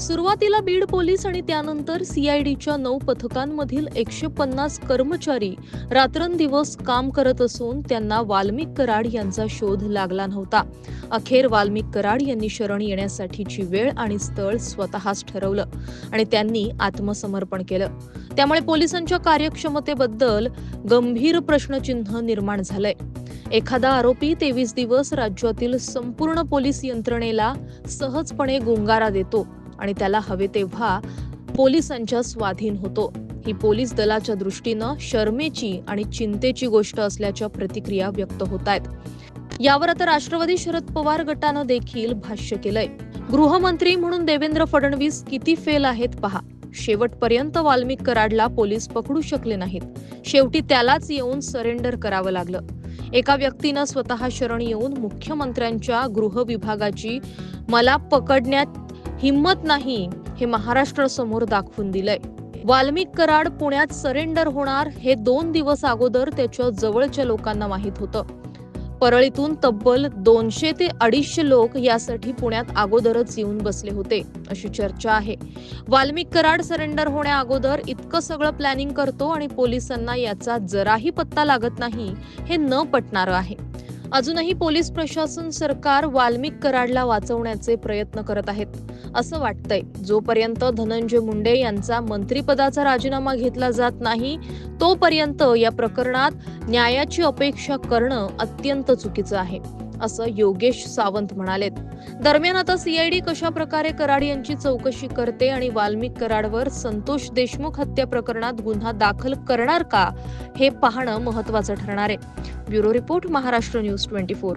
सुरुवातीला बीड पोलीस आणि त्यानंतर सीआयडीच्या नऊ पथकांमधील एकशे पन्नास कर्मचारी रात्रंदिवस काम करत असून त्यांना वाल्मिक कराड यांचा शोध लागला नव्हता. अखेर वाल्मिक कराड यांनी शरण येण्यासाठीची वेळ आणि स्थळ स्वतःच ठरवलं आणि त्यांनी आत्मसमर्पण केलं. त्यामुळे पोलिसांच्या कार्यक्षमतेबद्दल गंभीर प्रश्नचिन्ह निर्माण झालंय. एखादा आरोपी तेवीस दिवस राज्यातील संपूर्ण पोलीस यंत्रणेला सहजपणे गुंगारा देतो. आणि त्याला हवे तेव्हा पोलिसांच्या स्वाधीन होतो. ही पोलीस दलाच्या दृष्टीनं शर्मेची आणि चिंतेची गोष्ट असल्याच्या प्रतिक्रिया व्यक्त होत आहेत यावर आता राष्ट्रवादी शरद पवार गटानं देखील भाष्य केलंय. गृहमंत्री म्हणून देवेंद्र फडणवीस किती फेल आहेत पहा. शेवटपर्यंत वाल्मिक कराडला पोलीस पकडू शकले नाहीत. शेवटी त्यालाच येऊन सरेंडर करावं लागलं. एका व्यक्तीनं स्वतः शरण येऊन मुख्यमंत्र्यांच्या गृह विभागाची मला पकडण्यात हिंमत नाही हे महाराष्ट्र समोर दाखवून दिलंय. वाल्मिक कराड पुण्यात सरेंडर होणार हे दोन दिवस अगोदर त्याच्या जवळच्या लोकांना माहीत होतं. परळीतून तब्बल दोनशे ते अडीचशे लोक यासाठी पुण्यात अगोदरच येऊन बसले होते अशी चर्चा आहे. वाल्मिक कराड सरेंडर होण्या अगोदर इतकं सगळं प्लॅनिंग करतो आणि पोलिसांना याचा जराही पत्ता लागत नाही हे न पटणारं आहे. अजूनही पोलीस प्रशासन सरकार वाल्मिक कराडला वाचवण्याचे प्रयत्न करत आहेत. असं वाटतंय. जोपर्यंत धनंजय मुंडे यांचा मंत्रिपदाचा राजीनामा घेतला जात नाही तोपर्यंत या प्रकरणात न्यायाची अपेक्षा करणं अत्यंत चुकीचं आहे. असं योगेश सावंत म्हणालेत. दरम्यान आता सीआयडी कशा प्रकारे कराड यांची चौकशी करते आणि वाल्मिक कराडवर संतोष देशमुख हत्या प्रकरणात गुन्हा दाखल करणार का हे पाहणं महत्वाचं ठरणार आहे. Bureau report Maharashtra news twenty four.